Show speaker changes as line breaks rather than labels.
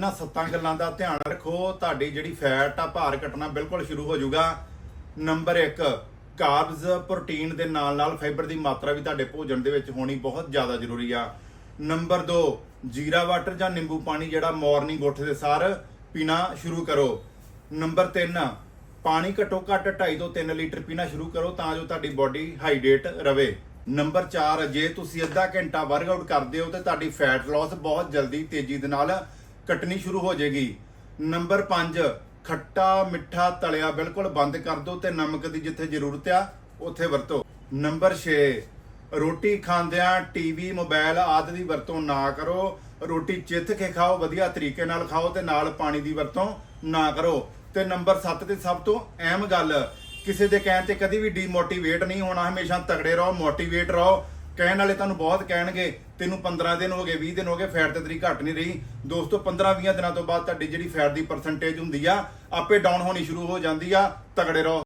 ਇਹਨਾਂ ਸੱਤਾਂ ਗੱਲਾਂ ਦਾ ਧਿਆਨ ਰੱਖੋ। ਤੁਹਾਡੀ ਜਿਹੜੀ ਫੈਟ ਆ, ਭਾਰ ਘਟਣਾ ਬਿਲਕੁਲ ਸ਼ੁਰੂ ਹੋ ਜਾਊਗਾ। ਨੰਬਰ 1 ਕਾਰਬਸ ਪ੍ਰੋਟੀਨ ਦੇ ਨਾਲ ਨਾਲ ਫਾਈਬਰ ਦੀ ਮਾਤਰਾ ਵੀ ਤੁਹਾਡੇ ਭੋਜਨ ਦੇ ਵਿੱਚ ਹੋਣੀ ਬਹੁਤ ਜ਼ਿਆਦਾ ਜ਼ਰੂਰੀ ਆ। ਨੰਬਰ 2 ਜੀਰਾ ਵਾਟਰ ਜਾਂ ਨਿੰਬੂ ਪਾਣੀ ਜਿਹੜਾ ਮਾਰਨਿੰਗ ਉੱਠ ਦੇ ਸਾਰ ਪੀਣਾ ਸ਼ੁਰੂ ਕਰੋ। ਨੰਬਰ 3 ਪਾਣੀ ਘੱਟੋ ਘੱਟ 2.5 ਤੋਂ 3 ਲੀਟਰ ਪੀਣਾ ਸ਼ੁਰੂ ਕਰੋ ਤਾਂ ਜੋ ਤੁਹਾਡੀ ਬਾਡੀ ਹਾਈਡਰੇਟ ਰਵੇ। ਨੰਬਰ 4 ਜੇ ਤੁਸੀਂ ਅੱਧਾ ਘੰਟਾ ਵਰਕਆਊਟ ਕਰਦੇ ਹੋ ਤੇ ਤੁਹਾਡੀ ਫੈਟ ਲਾਸ ਬਹੁਤ ਜਲਦੀ ਤੇਜ਼ੀ ਦੇ ਨਾਲ ਕੱਟਣੀ ਸ਼ੁਰੂ ਹੋ ਜਾਏਗੀ। ਨੰਬਰ 5 ਖੱਟਾ ਮਿੱਠਾ ਤਲਿਆ ਬਿਲਕੁਲ ਬੰਦ ਕਰ ਦਿਓ ਤੇ ਨਮਕ ਦੀ ਜਿੱਥੇ ਜ਼ਰੂਰਤ ਆ, ਉੱਥੇ ਵਰਤੋ। ਨੰਬਰ 6 ਰੋਟੀ ਖਾਂਦਿਆਂ ਟੀਵੀ ਮੋਬਾਈਲ ਆਦਿ ਦੀ ਵਰਤੋਂ ਨਾ ਕਰੋ। ਰੋਟੀ ਚਿੱਥ ਕੇ ਖਾਓ, ਵਧੀਆ ਤਰੀਕੇ ਨਾਲ ਖਾਓ ਤੇ ਨਾਲ ਪਾਣੀ ਦੀ ਵਰਤੋਂ ਨਾ ਕਰੋ। ਤੇ ਨੰਬਰ 7 ਤੇ ਸਭ ਤੋਂ ਅਹਿਮ ਗੱਲ, ਕਿਸੇ ਦੇ ਕਹਿਣ ਤੇ ਕਦੀ ਵੀ ਡੀਮੋਟੀਵੇਟ ਨਹੀਂ ਹੋਣਾ, ਹਮੇਸ਼ਾ ਤਗੜੇ ਰਹੋ ਮੋਟੀਵੇਟ ਰਹੋ। ਕਹਿਣ ਵਾਲੇ ਤੁਹਾਨੂੰ ਬਹੁਤ ਕਹਿਣਗੇ, ਤੈਨੂੰ 15 ਦਿਨ ਹੋ ਗਏ 20 ਦਿਨ ਹੋ ਗਏ, ਫੈਟ ਤੇ ਤੇਰੀ ਘਟ ਨਹੀਂ ਰਹੀ। ਦੋਸਤੋ 15 20 ਦਿਨਾਂ ਤੋਂ ਬਾਅਦ ਤੁਹਾਡੀ ਜਿਹੜੀ ਫੈਟ ਦੀ ਪਰਸੈਂਟੇਜ ਹੁੰਦੀ ਆ, ਆਪੇ ਡਾਊਨ ਹੋਣੀ ਸ਼ੁਰੂ ਹੋ ਜਾਂਦੀ ਆ, ਤਗੜੇ ਰਹੋ।